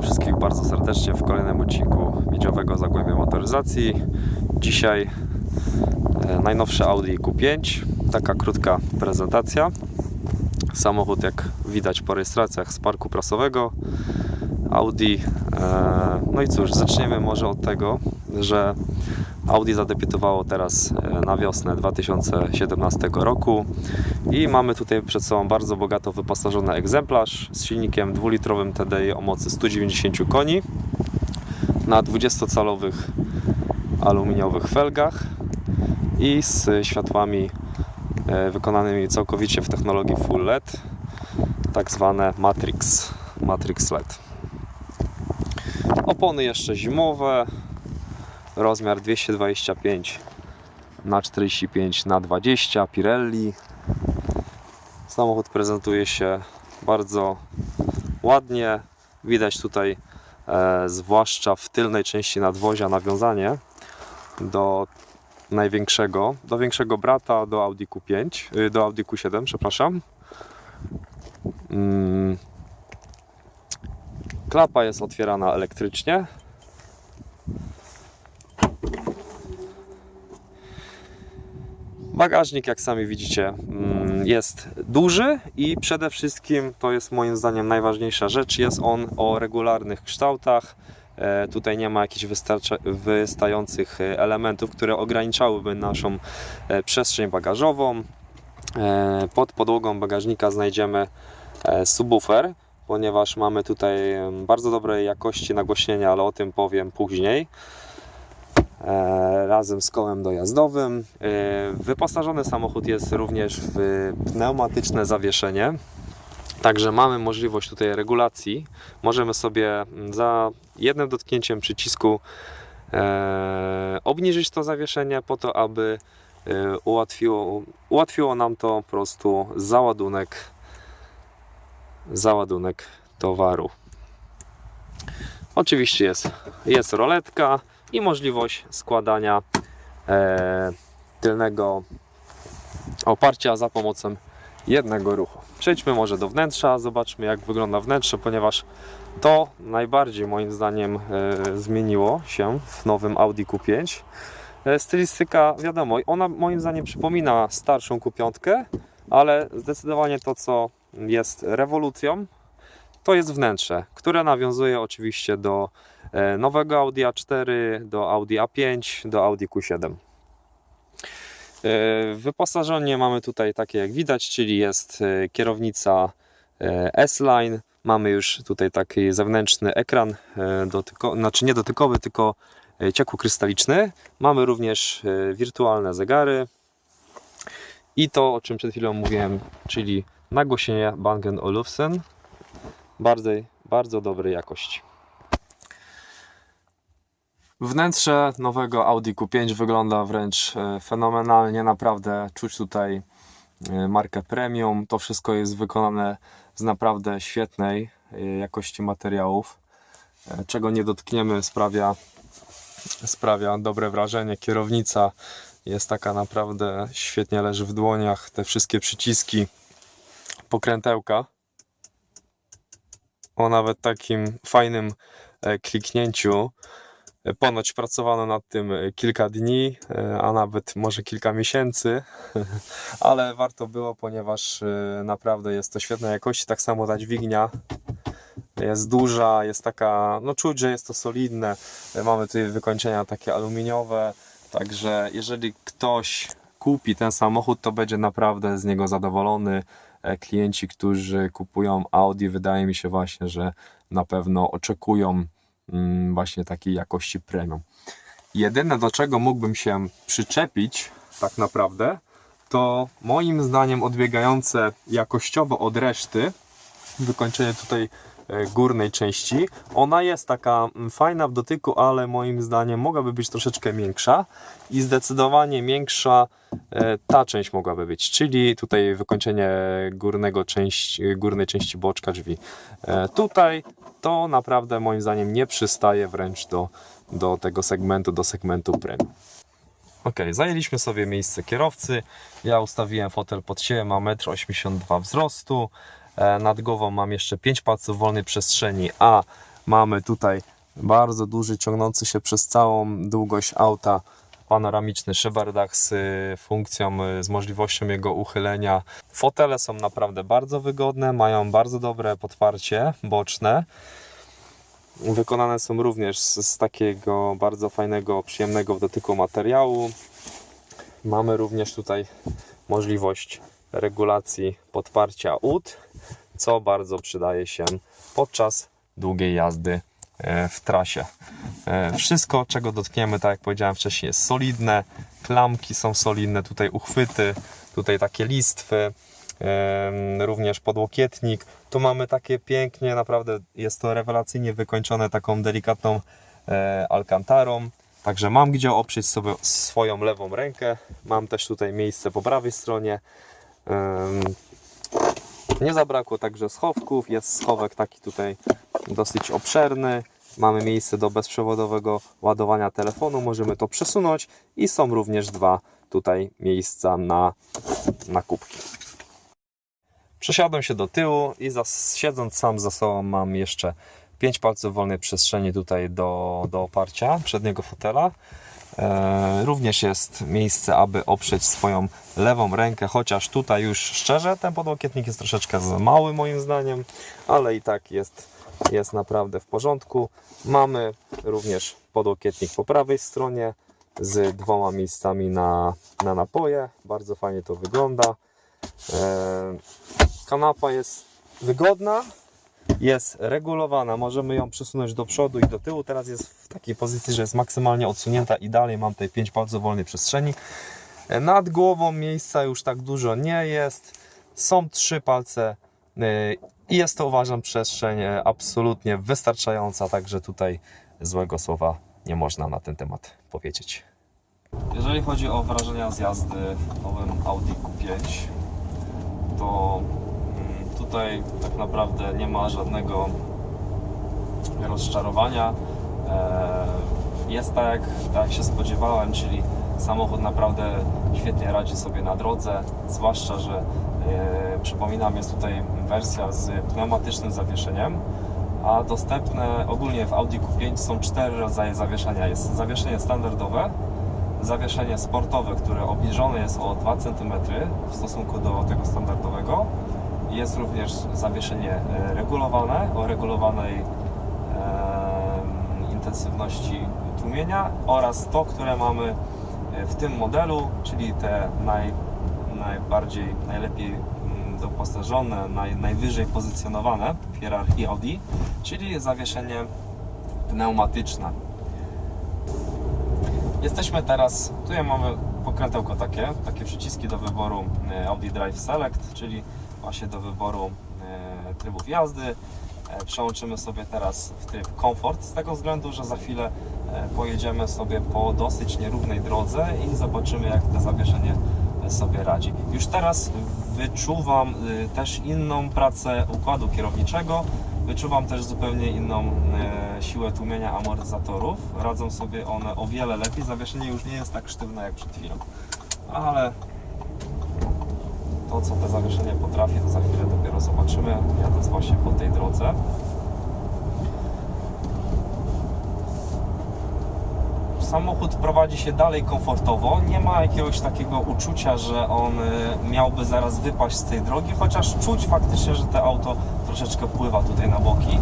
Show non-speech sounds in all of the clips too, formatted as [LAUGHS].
Witam wszystkich bardzo serdecznie w kolejnym odcinku Miedziowego Zagłębia Motoryzacji. Dzisiaj e, najnowszy Audi Q5. Taka krótka prezentacja. Samochód, jak widać po rejestracjach z parku prasowego Audi. E, No i cóż, zaczniemy może od tego, że Audi zadebiutowało teraz e, na wiosnę 2017 roku i mamy tutaj przed sobą bardzo bogato wyposażony egzemplarz z silnikiem dwulitrowym TDI o mocy 190 koni na 20-calowych aluminiowych felgach i z światłami e, wykonanymi całkowicie w technologii Full LED, tak zwane Matrix, Matrix LED. Opony jeszcze zimowe, rozmiar 225 na 45 na 20 Pirelli. Samochód prezentuje się bardzo ładnie. Widać tutaj e, zwłaszcza w tylnej części nadwozia nawiązanie do największego, do większego brata, do Audi Q5, y, do Audi Q7, przepraszam. Mm. Klapa jest otwierana elektrycznie. Bagażnik, jak sami widzicie, mm, jest duży i przede wszystkim to jest moim zdaniem najważniejsza rzecz. Jest on o regularnych kształtach. E, Tutaj nie ma jakichś wystających e, elementów, które ograniczałyby naszą e, przestrzeń bagażową. Pod podłogą bagażnika znajdziemy subwoofer, ponieważ mamy tutaj bardzo dobrej jakości nagłośnienia, ale o tym powiem później razem z kołem dojazdowym. E, Wyposażony samochód jest również w pneumatyczne zawieszenie. Także mamy możliwość tutaj regulacji. Możemy sobie mm, za jednym dotknięciem przycisku e, obniżyć to zawieszenie po to, aby e, ułatwiło, ułatwiło nam to po prostu załadunek załadunek towaru. Oczywiście jest, jest roletka i możliwość składania e, tylnego oparcia za pomocą jednego ruchu. Przejdźmy może do wnętrza, zobaczmy jak wygląda wnętrze, ponieważ to najbardziej moim zdaniem e, zmieniło się w nowym Audi Q5. E, stylistyka, wiadomo, ona moim zdaniem przypomina starszą Q5, ale zdecydowanie to co jest rewolucją to jest wnętrze, które nawiązuje oczywiście do nowego Audi A4, do Audi A5, do Audi Q7. E, Wyposażenie mamy tutaj takie jak widać, czyli jest e, kierownica e, S-Line. Mamy już tutaj taki zewnętrzny ekran, e, dotyko, znaczy nie dotykowy, tylko e, ciekłokrystaliczny. Mamy również e, wirtualne zegary i to, o czym przed chwilą mówiłem, czyli nagłośnienie Bang Olufsen bardzo, bardzo dobrej jakości. Wnętrze nowego Audi Q5 wygląda wręcz e, fenomenalnie, naprawdę czuć tutaj e, markę premium. To wszystko jest wykonane z naprawdę świetnej e, jakości materiałów. Czego nie dotkniemy sprawia, sprawia dobre wrażenie. Kierownica jest taka naprawdę świetnie leży w dłoniach. Te wszystkie przyciski, pokrętełka o nawet takim fajnym kliknięciu. E, Ponoć pracowano nad tym e, kilka dni, e, a nawet może kilka miesięcy, [LAUGHS] ale warto było, ponieważ naprawdę jest to świetnej jakości. Tak samo ta dźwignia jest duża, jest taka, no czuć, że jest to solidne. Mamy tutaj wykończenia takie aluminiowe, także jeżeli ktoś kupi ten samochód, to będzie naprawdę z niego zadowolony klienci, którzy kupują Audi, wydaje mi się właśnie, że na pewno oczekują właśnie takiej jakości premium. Jedyne do czego mógłbym się przyczepić tak naprawdę, to moim zdaniem odbiegające jakościowo od reszty wykończenie tutaj e, górnej części. Ona jest taka mm, fajna w dotyku, ale moim zdaniem mogłaby być troszeczkę większa i zdecydowanie większa e, ta część mogłaby być, czyli tutaj wykończenie górnego części, górnej części boczka drzwi. E, Tutaj to naprawdę moim zdaniem nie przystaje wręcz do, do tego segmentu, do segmentu premium. Ok, zajęliśmy sobie miejsce kierowcy. Ja ustawiłem fotel pod siebie, ma 1,82 m wzrostu. E, Nad głową mam jeszcze 5 palców wolnej przestrzeni, a Mamy tutaj bardzo duży, ciągnący się przez całą długość auta panoramiczny szyberdach z y, funkcją, y, z możliwością jego uchylenia. Fotele są naprawdę bardzo wygodne, mają bardzo dobre podparcie boczne. Wykonane są również z, z takiego bardzo fajnego, przyjemnego w dotyku materiału. Mamy również tutaj możliwość regulacji podparcia ud, co bardzo przydaje się podczas długiej jazdy w trasie. E, Wszystko, czego dotkniemy, tak jak powiedziałem wcześniej, jest solidne. Klamki są solidne, tutaj uchwyty, tutaj takie listwy, również podłokietnik. Tu mamy takie pięknie, naprawdę jest to rewelacyjnie wykończone taką delikatną e, alkantarą. Także mam gdzie oprzeć sobie swoją lewą rękę. Mam też tutaj miejsce po prawej stronie. Nie zabrakło także schowków. Jest schowek taki tutaj dosyć obszerny. Mamy miejsce do bezprzewodowego ładowania telefonu. Możemy to przesunąć i są również dwa tutaj miejsca na, na kubki. Przesiadłem się do tyłu i zas, siedząc sam za sobą mam jeszcze 5 palców wolnej przestrzeni tutaj do, do oparcia przedniego fotela. E, również jest miejsce, aby oprzeć swoją lewą rękę, chociaż tutaj już szczerze ten podłokietnik jest troszeczkę za mały moim zdaniem, ale i tak jest, jest naprawdę w porządku. Mamy również podłokietnik po prawej stronie z dwoma miejscami na, na napoje. Bardzo fajnie to wygląda. E, kanapa jest wygodna, jest regulowana, możemy ją przesunąć do przodu i do tyłu. Teraz jest w takiej pozycji, że jest maksymalnie odsunięta i dalej mam tutaj 5 palców wolnej przestrzeni. E, Nad głową miejsca już tak dużo nie jest. Są trzy palce e, i jest to uważam przestrzeń e, absolutnie wystarczająca, także tutaj złego słowa nie można na ten temat powiedzieć. Jeżeli chodzi o wrażenia z jazdy owym Audi Q5, to tutaj tak naprawdę nie ma żadnego rozczarowania. E, Jest tak jak, tak jak się spodziewałem, czyli samochód naprawdę świetnie radzi sobie na drodze, zwłaszcza, że e, przypominam, jest tutaj wersja z pneumatycznym zawieszeniem, a dostępne ogólnie w Audi Q5 są cztery rodzaje zawieszenia. Jest zawieszenie standardowe, zawieszenie sportowe, które obniżone jest o 2 cm w stosunku do tego standardowego. Jest również zawieszenie e, regulowane o regulowanej em, intensywności tłumienia oraz to, które mamy e, w tym modelu, czyli te naj, najbardziej, najlepiej mm, doposażone, naj, najwyżej pozycjonowane w hierarchii Audi, czyli zawieszenie pneumatyczne. Jesteśmy teraz, tutaj mamy pokrętełko takie, takie przyciski do wyboru e, Audi Drive Select, czyli właśnie do wyboru e, trybów jazdy. E, Przełączymy sobie teraz w tryb komfort, z tego względu, że za chwilę e, pojedziemy sobie po dosyć nierównej drodze i zobaczymy jak to zawieszenie sobie radzi. Już teraz wyczuwam też inną pracę układu kierowniczego, wyczuwam też zupełnie inną siłę tłumienia amortyzatorów. Radzą sobie one o wiele lepiej, zawieszenie już nie jest tak sztywne jak przed chwilą. Ale to co to zawieszenie potrafi, to za chwilę dopiero zobaczymy, jadąc właśnie po tej drodze. samochód prowadzi się dalej komfortowo. Nie ma jakiegoś takiego uczucia, że on y, miałby zaraz wypaść z tej drogi, chociaż czuć faktycznie, że to auto troszeczkę pływa tutaj na boki.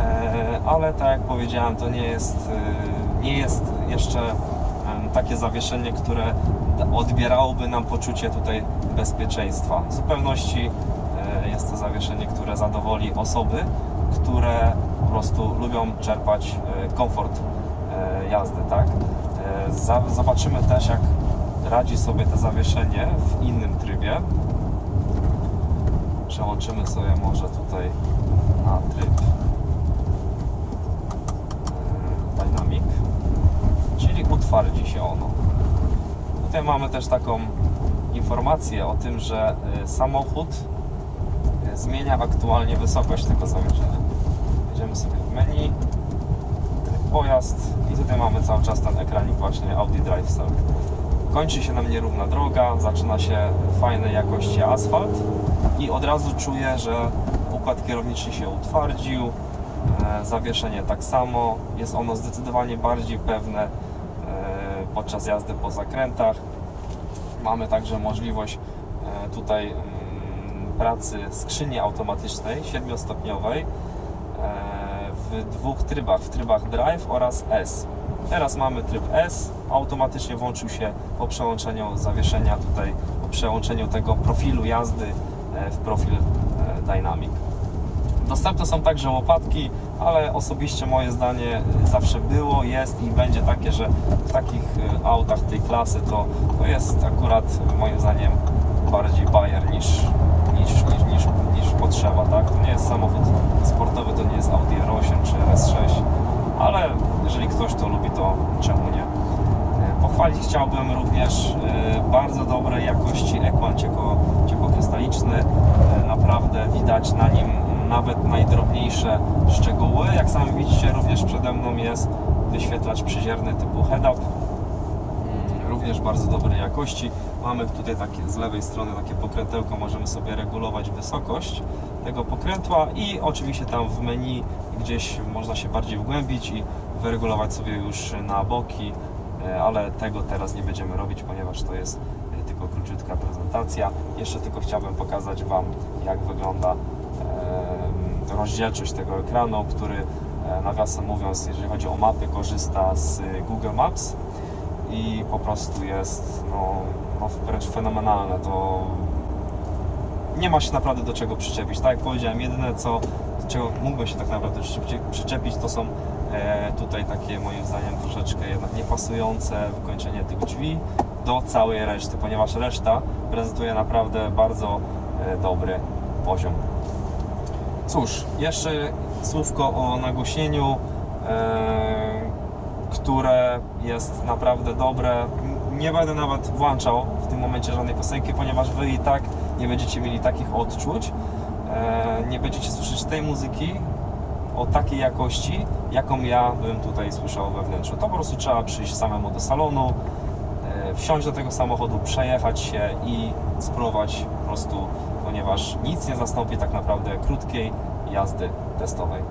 E, Ale tak jak powiedziałem, to nie jest, y, nie jest jeszcze takie zawieszenie, które odbierałoby nam poczucie tutaj bezpieczeństwa. W zupełności e, jest to zawieszenie, które zadowoli osoby, które po prostu lubią czerpać e, komfort e, jazdy, tak? Zobaczymy też, jak radzi sobie to zawieszenie w innym trybie. Przełączymy sobie może tutaj na tryb e, Dynamic, czyli utwardzi się ono. Tutaj mamy też taką informację o tym, że e, samochód e, zmienia aktualnie wysokość tego zawieszenia. Jedziemy sobie w menu, pojazd i tutaj mamy cały czas ten ekranik właśnie Audi Drive Select. Kończy się nam nierówna droga, zaczyna się fajnej jakości asfalt i od razu czuję, że układ kierowniczy się utwardził, E, Zawieszenie tak samo, jest ono zdecydowanie bardziej pewne podczas jazdy po zakrętach. Mamy także możliwość e, tutaj mm, pracy skrzyni automatycznej 7-stopniowej e, w dwóch trybach, w trybach Drive oraz S. Teraz mamy tryb S, automatycznie włączył się po przełączeniu zawieszenia tutaj, po przełączeniu tego profilu jazdy e, w profil Dynamic. Dostępne są także łopatki, ale osobiście moje zdanie zawsze było, jest i będzie takie, że w takich e, autach tej klasy to, to jest akurat moim zdaniem bardziej Bayer niż, niż, niż, niż, niż potrzeba, tak? To nie jest samochód sportowy, to nie jest Audi R8 czy RS6, ale jeżeli ktoś to lubi, to czemu nie? E, Pochwalić chciałbym również e, bardzo dobrej jakości ekran cieko, ciekłokrystaliczny. E, Naprawdę widać na nim nawet najdrobniejsze szczegóły. Jak sami widzicie, również przede mną jest wyświetlacz przyzierny typu head-up. Mm, Również bardzo dobrej jakości. Mamy tutaj takie z lewej strony takie pokrętełko, możemy sobie regulować wysokość tego pokrętła i oczywiście tam w menu gdzieś można się bardziej wgłębić i wyregulować sobie już na boki, e, ale tego teraz nie będziemy robić, ponieważ to jest e, tylko króciutka prezentacja. Jeszcze tylko chciałbym pokazać Wam, jak wygląda rozdzielczość tego ekranu, który e, nawiasem mówiąc, jeżeli chodzi o mapy, korzysta z Google Maps i po prostu jest no, no wręcz fenomenalne. To nie ma się naprawdę do czego przyczepić. Tak jak powiedziałem, jedyne co, do czego mógłbym się tak naprawdę przyczepi- przyczepić, to są e, tutaj takie moim zdaniem troszeczkę jednak niepasujące wykończenie tych drzwi do całej reszty, ponieważ reszta prezentuje naprawdę bardzo e, dobry poziom. Cóż, jeszcze słówko o nagłośnieniu, e, które jest naprawdę dobre. Nie będę nawet włączał w tym momencie żadnej piosenki, ponieważ Wy i tak nie będziecie mieli takich odczuć, e, nie będziecie słyszeć tej muzyki o takiej jakości, jaką ja bym tutaj słyszał we wnętrzu. To po prostu trzeba przyjść samemu do salonu, e, wsiąść do tego samochodu, przejechać się i spróbować po prostu, ponieważ nic nie zastąpi tak naprawdę krótkiej jazdy testowej.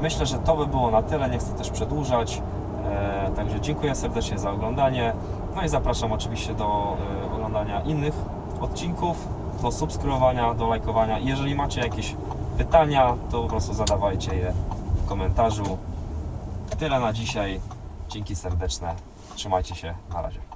Myślę, że to by było na tyle, nie chcę też przedłużać. E, Także dziękuję serdecznie za oglądanie. No i zapraszam oczywiście do e, oglądania innych odcinków, do subskrybowania, do lajkowania. Jeżeli macie jakieś pytania, to po prostu zadawajcie je w komentarzu. Tyle na dzisiaj. Dzięki serdeczne. Trzymajcie się. Na razie.